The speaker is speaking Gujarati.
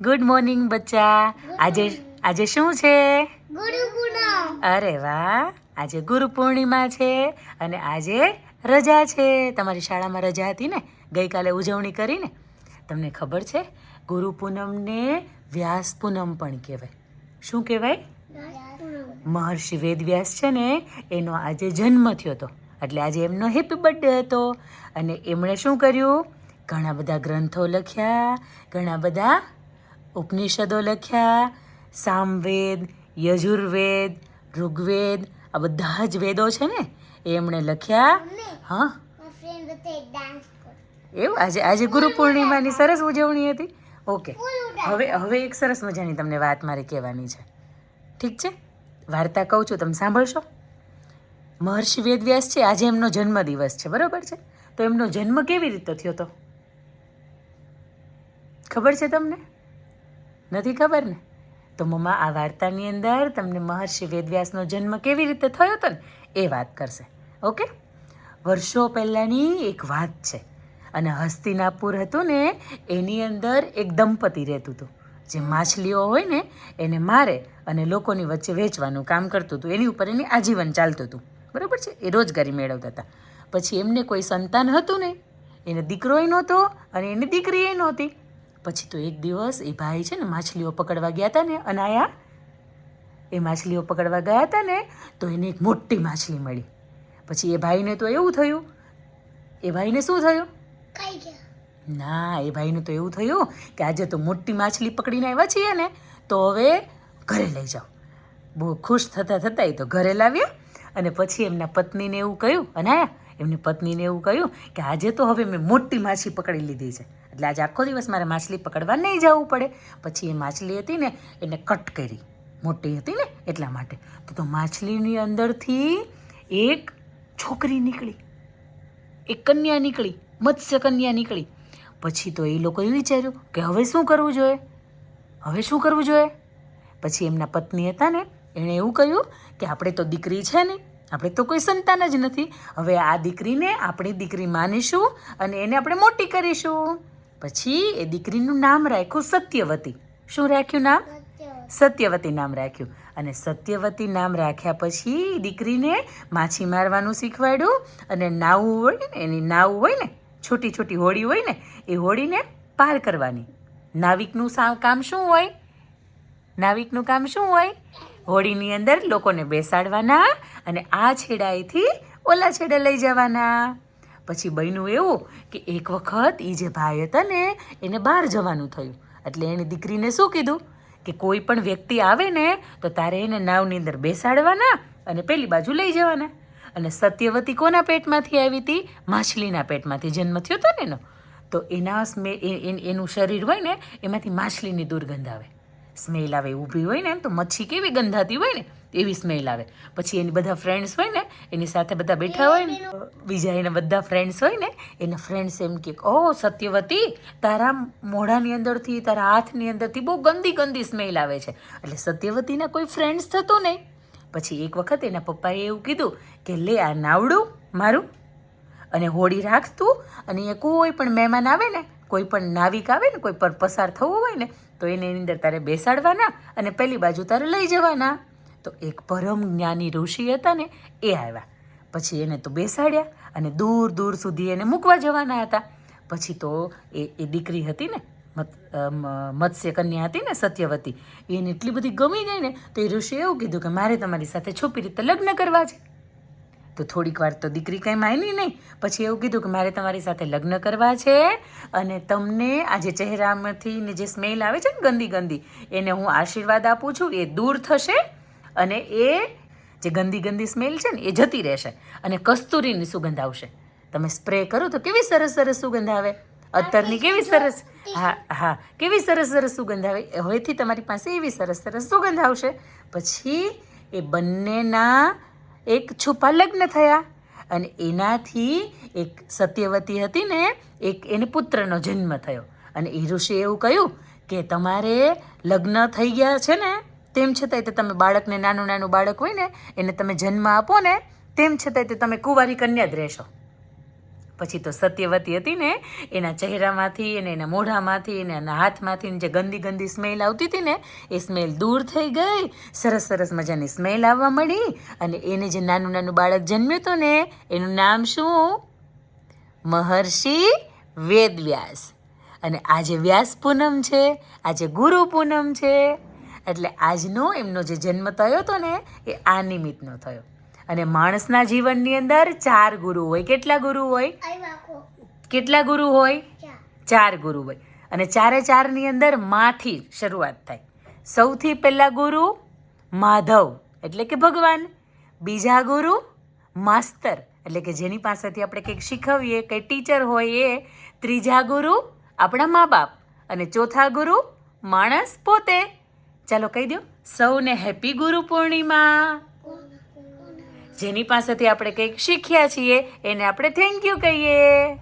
ગુડ મોર્નિંગ બચ્ચા. આજે આજે શું છે? અરે વાહ. આજે ગુરુ પૂર્ણિમા છે અને આજે રજા છે. તમારી શાળામાં રજા હતી ને? ગઈકાલે ઉજવણી કરીને? તમને ખબર છે? ગુરુ પૂનમને વ્યાસ પૂનમ પણ કહેવાય. શું કહેવાય? મહર્ષિ વેદવ્યાસ છે ને એનો આજે જન્મ થયો હતો. એટલે આજે એમનો હેપી બર્થડે હતો. અને એમણે શું કર્યું? ઘણા બધા ગ્રંથો લખ્યા ઘણા બધા ઉપનિષદો લખ્યા સામવેદ યજુર્વેદ ઋગ્વેદ આ બધા જ વેદો છે ને એ એમણે લખ્યા. હા. એવું? આજે આજે ગુરુ પૂર્ણિમાની સરસ ઉજવણી હતી? ઓકે. હવે હવે એક સરસ મજાની તમને વાત મારે કહેવાની છે. ઠીક છે? વાર્તા કહું છું તમે સાંભળશો? મહર્ષિ વેદવ્યાસ છે આજે એમનો જન્મદિવસ છે બરાબર છે? તો એમનો જન્મ કેવી રીતે થયો હતો ખબર છે તમને? નથી ખબર ને? તો મમ્મા આ વાર્તાની અંદર તમને મહર્ષિ વેદવ્યાસનો જન્મ કેવી રીતે થયો હતો ને એ વાત કરશે. ઓકે? વર્ષો પહેલાંની એક વાત છે. અને હસ્તિનાપુર હતું ને, એની અંદર એક દંપતી રહેતું હતું. જે માછલીઓ હોય ને, એને મારે અને લોકોની વચ્ચે વેચવાનું કામ કરતું હતું. એની ઉપર એની આજીવન ચાલતું હતું. બરાબર છે? એ રોજગારી મેળવતા હતા. પછી એમને કોઈ સંતાન હતું નહીં એને દીકરોય નહોતો અને એની દીકરીએ નહોતી. પછી તો એક દિવસ એ ભાઈ છે ને માછલીઓ પકડવા ગયા હતા ને અનાયા. એ માછલીઓ પકડવા ગયા હતા ને તો એને એક મોટી માછલી મળી. પછી એ ભાઈને તો એવું થયું. એ ભાઈને શું થયું? ના એ ભાઈને તો એવું થયું કે આજે તો મોટી માછલી પકડીને આવ્યા છીએ ને તો હવે ઘરે લઈ જાઓ. બહુ ખુશ થતાં થતાં એ તો ઘરે લાવ્યા અને પછી એમના પત્નીને એવું કહ્યું અનાયા એમની પત્નીને એવું કહ્યું કે આજે તો હવે મેં મોટી માછલી પકડી લીધી છે. એટલે આજે આખો દિવસ મારે માછલી પકડવા નહીં જવું પડે. પછી એ માછલી હતી ને, એને કટ કરી. મોટી હતી ને, એટલા માટે. તો તો માછલીની અંદરથી એક છોકરી નીકળી. એક કન્યા નીકળી, મત્સ્ય કન્યા નીકળી. પછી તો એ લોકોએ વિચાર્યું કે હવે શું કરવું જોઈએ? હવે શું કરવું જોઈએ? પછી એમના પત્ની હતા ને, એણે એવું કહ્યું કે આપણે તો દીકરી છે નહીં આપણે તો કોઈ સંતાન જ નથી. હવે આ દીકરીને આપણી દીકરી માનીશું અને એને આપણે મોટી કરીશું. પછી એ દીકરીનું નામ રાખ્યું સત્યવતી. શું રાખ્યું નામ? સત્યવતી નામ રાખ્યું. અને સત્યવતી નામ રાખ્યા પછી દીકરીને માછી મારવાનું શીખવાડ્યું. અને નાવું હોય ને, એની નાવું હોય ને, છોટી છોટી હોડી હોય ને, એ હોડીને પાર કરવાની. નાવિકનું કામ શું હોય? નાવિકનું કામ શું હોય? હોડીની અંદર લોકોને બેસાડવાના અને આ છેડાએથી ઓલા છેડા લઈ જવાના. પછી બન્યું એવું કે એક વખત એ જે ભાઈ હતા ને, એને બહાર જવાનું થયું. એટલે એની દીકરીને શું કીધું? કે કોઈ પણ વ્યક્તિ આવે ને, તો તારે એને નાવની અંદર બેસાડવાના અને પેલી બાજુ લઈ જવાના. અને સત્યવતી કોના પેટમાંથી આવી હતી? માછલીના પેટમાંથી. જન્મ થયો હતો ને એનો. તો એના સ્મે એનું શરીર હોય ને, એમાંથી માછલીની દુર્ગંધ આવે. સ્મેલ આવે, ઊભી હોય ને, તો મચ્છી કેવી ગંધાતી હોય ને? એવી સ્મેલ આવે. પછી એની બધા ફ્રેન્ડ્સ હોય ને, એની સાથે બધા બેઠા હોય ને, બીજા એના બધા ફ્રેન્ડ્સ હોય ને, એના ફ્રેન્ડ્સ એમ કે, ઓ, સત્યવતી, તારા મોઢાની અંદરથી, તારા હાથની અંદરથી બહુ ગંદી ગંદી સ્મેલ આવે છે. એટલે સત્યવતીના કોઈ ફ્રેન્ડ્સ થતો નહીં. પછી એક વખત એના પપ્પાએ એવું કીધું કે, લે, આ નાવડું મારું, અને હોડી રાખતું, અને એ કોઈ પણ મહેમાન આવે ને, કોઈ પણ નાવિક આવે ને, કોઈ પર પસાર થવું હોય ને, તો એને એની અંદર તારે બેસાડવાના, અને પેલી બાજુ તારે લઈ જવાના. તો એક પરમ જ્ઞાની ઋષિ હતા ને, એ આવ્યા. પછી એને તો બેસાડ્યા અને દૂર દૂર સુધી એને મૂકવા જવાના હતા. પછી તો એ એ દીકરી હતી ને, મત મત્સ્ય કન્યા હતી ને, સત્યવતી, એને એટલી બધી ગમી ગઈ ને, તો એ ઋષિએ એવું કીધું કે મારે તમારી સાથે છુપી રીતે લગ્ન કરવા છે. તો થોડીક વાર તો દીકરી કંઈ માની નહીં. પછી એવું કીધું કે મારે તમારી સાથે લગ્ન કરવા છે અને તમને આ જે ચહેરામાંથી ને જે સ્મેલ આવે છે ને ગંદી ગંદી, એને હું આશીર્વાદ આપું છું, એ દૂર થશે અને એ જે ગંદી ગંદી સ્મેલ છે ને એ જતી રહેશે અને કસ્તુરીની સુગંધ આવશે. તમે સ્પ્રે કરો તો કેવી સરસ સરસ સુગંધ આવે? અત્તરની કેવી સરસ? હા હા કેવી સરસ સરસ સુગંધ આવે? હવેથી તમારી પાસે એવી સરસ સરસ સુગંધ આવશે. પછી એ બંનેના એક છુપા લગ્ન થયા અને એનાથી એક સત્યવતી હતી ને એક એને પુત્રનો જન્મ થયો. અને એ ઋષિએ એવું કહ્યું કે તમારે લગ્ન થઈ ગયા છે ને તેમ છતાંય તે તમે બાળકને નાનું નાનું બાળક હોય ને, એને તમે જન્મ આપો ને, તેમ છતાંય તે તમે કુંવારી કન્યા જ રહેશો. પછી તો સત્યવતી હતી ને, એના ચહેરામાંથી અને એના મોઢામાંથી અને એના હાથમાંથી જે ગંદી ગંદી સ્મેલ આવતી હતી ને, એ સ્મેલ દૂર થઈ ગઈ. સરસ સરસ મજાની સ્મેલ આવવા મળી અને એને જે નાનું નાનું બાળક જન્મ્યું હતું ને, એનું નામ શું? મહર્ષિ વેદવ્યાસ. અને આજે વ્યાસ પૂનમ છે આજે ગુરુ પૂનમ છે એટલે આજનો એમનો જે જન્મ થયો હતો ને એ આ નિમિત્તનો થયો. અને માણસના જીવનની અંદર ચાર ગુરુ હોય. કેટલા ગુરુ હોય? કેટલા ગુરુ હોય? ચાર ગુરુ હોય. અને ચારે ચારની અંદર માથી શરૂઆત થાય. સૌથી પહેલા ગુરુ માધવ એટલે કે ભગવાન. બીજા ગુરુ માસ્તર એટલે કે જેની પાસેથી આપણે કંઈક શીખવીએ કંઈ ટીચર હોય એ. ત્રીજા ગુરુ આપણા મા બાપ. અને ચોથા ગુરુ માણસ પોતે. ચાલો કહી દો સૌને હેપી ગુરુ પૂર્ણિમા. જેની પાસેથી આપણે કંઈક શીખ્યા છીએ, એને આપણે થેન્ક યુ કહીએ.